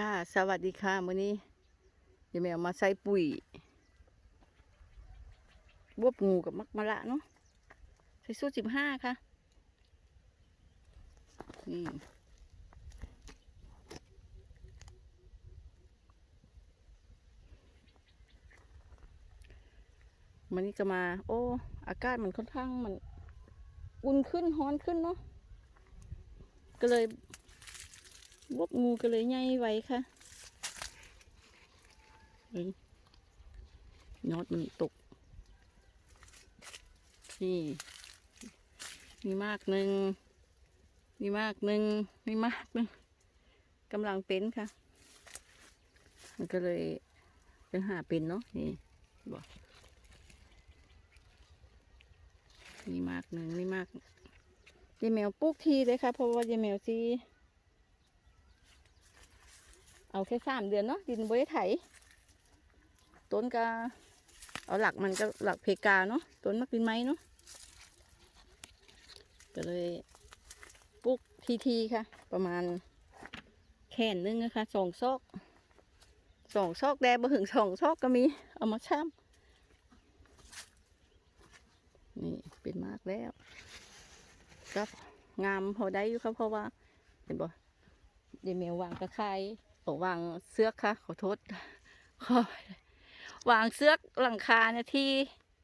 ค่ะ สวัสดีค่ะมื้อนี้ยายแมวมาใส่ปุ๋ยบวบงูกับมักมะละเนาะใส่สูตรสิบห้าค่ะนี่มันนี้ก็มา โอ้ อากาศมันค่อนข้างมัน อุ่นขึ้นฮ้อนขึ้นเนาะก็เลย วบงูก็เลยใหญ่ไว้ค่ะนี่ยอดมันตก นี่ มีมากหนึ่ง มีมากหนึ่ง มีมากหนึ่งกำลังเป็นค่ะ มันก็เลยเป็นหาเป็นเนาะ นี่บอกมีมากหนึ่งมีมากยายแมวปลูกทีเลยค่ะ เพราะว่ายายแมวซี เอาแค่สามเดือนเนาะดินบริไถต้นก็เอาหลักมันก็หลักเพกาเนาะต้นมักดินไม้เนาะก็เลยปลูกทีทีค่ะ ประมาณแขนนึงนะคะสองซอกสองซอกแดงมาถึงสองซอกก็มี เอามาช่ำนี่เป็นมากแล้วก็งามพอได้อยู่ครับเพราะว่าเห็นบ่เดี๋ยวแมววางตะไคร้ วางเสื้อค่ะขอโทษวางเสื้อหลังคาเนี่ยที่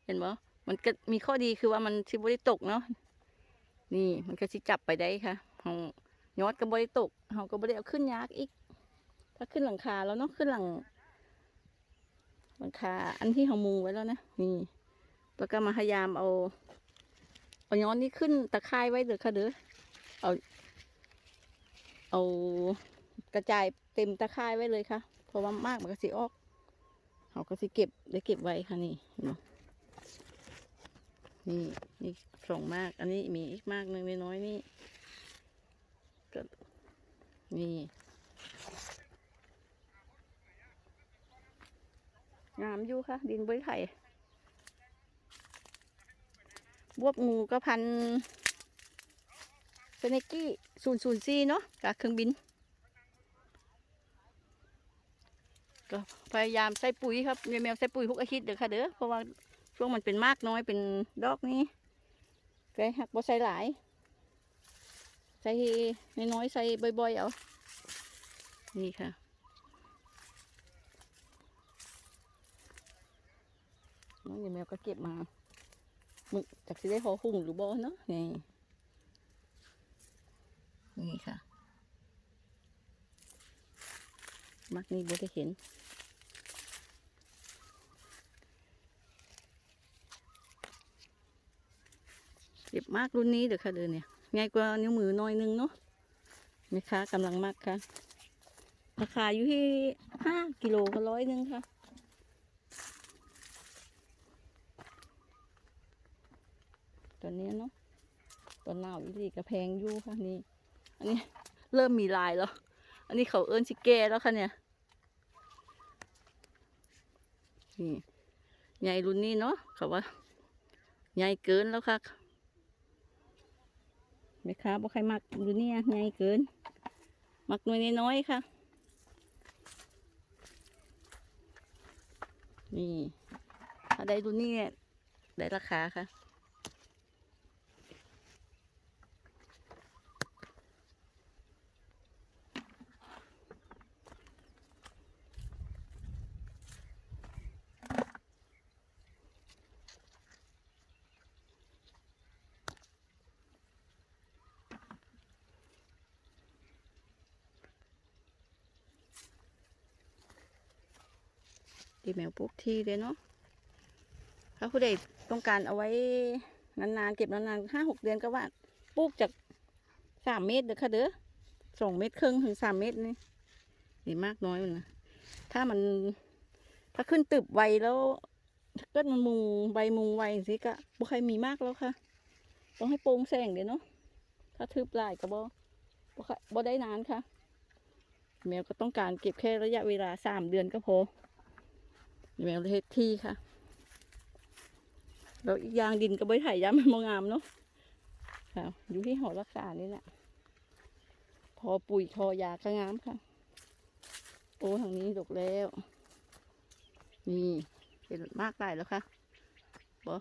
เห็นบ่มันก็มีข้อดีคือว่ามันชิบริตกเนาะนี่มันก็ชิจับไปได้ค่ะเฮายอดก็บริตกเฮาก็บริเอาขึ้นยากอีก ถ้าขึ้นหลังคาแล้วเนาะขึ้นหลัง หลังคาอันที่เฮามุงไว้แล้วนะนี่แล้วก็มาพยายามเอาเอาย้อนนี้ขึ้นตะไคร้ไว้เด้อค่ะเด้อเอา เอา กระจายเต็มตะข่ายไว้เลยค่ะ เพราะว่ามากมันก็สิออกเขาก็สิเก็บได้เก็บไว้ค่ะนี่เห็นไหมนี่นี่สองมาก อันนี้มีอีกมากหนึ่งน้อยนี่ก็นี่งามอยู่ค่ะ ดินบริไถบวบงูก็พันเซเนกี้ศูนย์ศูนย์ซีเนาะกับเครื่องบิน ก็พยายามใส่ปุ๋ยครับยายแมวใส่ปุ๋ยทุกอาทิตย์เด้อค่ะเด้อเพราะว่าช่วงมันเป็นมากน้อยเป็นดอกนี้แกหักบ่ใส่หลาย ใส่น้อยๆใส่บ่อยๆเอานี่ค่ะน้องยายแมวก็เก็บมามึงจากสิได้หอหุ่งหรือบ่เนาะนี่นี่ค่ะ มักนี่บ่ได้เห็น เก็บมากรุ่นนี้เด้อค่ะเดินเนี่ยง่ายกว่านิ้วมือน้อยนึงเนาะแม่ค้ากำลังมากค่ะราคาอยู่ที่ห้ากิโลก็ร้อยหนึงค่ะตอนนี้เนาะตอนหนาวอีหลีกระแพงอยู่ค่ะนี่อันนี้เริ่มมีลายแล้ว อันนี้เขาเอิ้นชิแกแล้วค่ะเนี่ยนี่ใหญ่รุ่นนี้เนาะเขาว่าใหญ่เกินแล้วค่ะ ไหมคะบอใครมักรุ่นนี้ใหญ่เกิน มักหน่วยน้อยๆค่ะ นี่ ถ้าได้รุ่นนี้เนี่ยได้ราคาค่ะ ดีแมวปลูกที่เลยเนาะถ้าผู้ใดต้องการเอาไว้นานๆเก็บนานๆห้าหกเดือนก็ว่าปลูกจากสามเมตรเด้อค่ะเด้อสองเมตรครึ่งถึงสามเมตรนี่นี่มากน้อยมันนะถ้ามันถ้าขึ้นตึบไวแล้วถ้าเกิดมันมุงใบมุงไวสิก็บ่ใครมีมากแล้วค่ะ ต้องให้โปร่งแสงเดี๋ยวเนาะถ้าทึบลายก็บ่บ่ค่อยบ่ได้นานค่ะ แมวก็ต้องการเก็บแค่ระยะเวลาสามเดือนก็พอ แมวเฮ็ดที่ค่ะแล้วอีกอย่างดินก็ไม่ไถย้ำมันมงามเนาะค่ะอยู่ที่หอรักษานี่แหละพอปุ๋ยพอยาก็งามค่ะ โอ้ทางนี้ดกแล้ว นี่เป็นมากได้แล้วค่ะบอ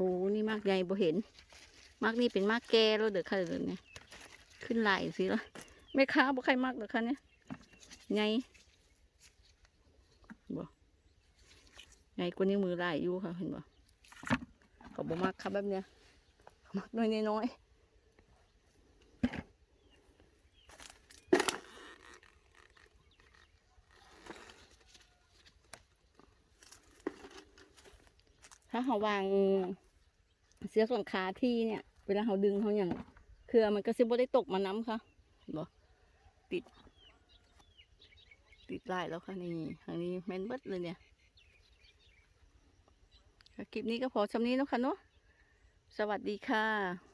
อ้นี่มากใหญ่บ่เห็น มากนี่เป็นมากแก่แล้วเด้อค่ะเดี๋ยวนี้ขึ้นไหลายสิละไม่ค้าบ่ใครมากเด้อค่ะเนี่ยไงบ่ไงกว่านี้วมือไหลายอยู่ค่ะเห็นบ่เขาบ่มักครับแบบเนี้ยเขามักน้อยน้อยถ้าเขาวาง เสื้อหลังคาที่เนี่ย เวลาเขาดึงเขาอย่างเครือมันก็ซิบได้ตกมาน้ำค่ะเห็นบ่ติด ติดลายแล้วค่ะนี่ทางนี้แม่นเบิดเลยเนี่ยค่ะคลิปนี้ก็พอชำนี้แล้วค่ะเนาะสวัสดีค่ะ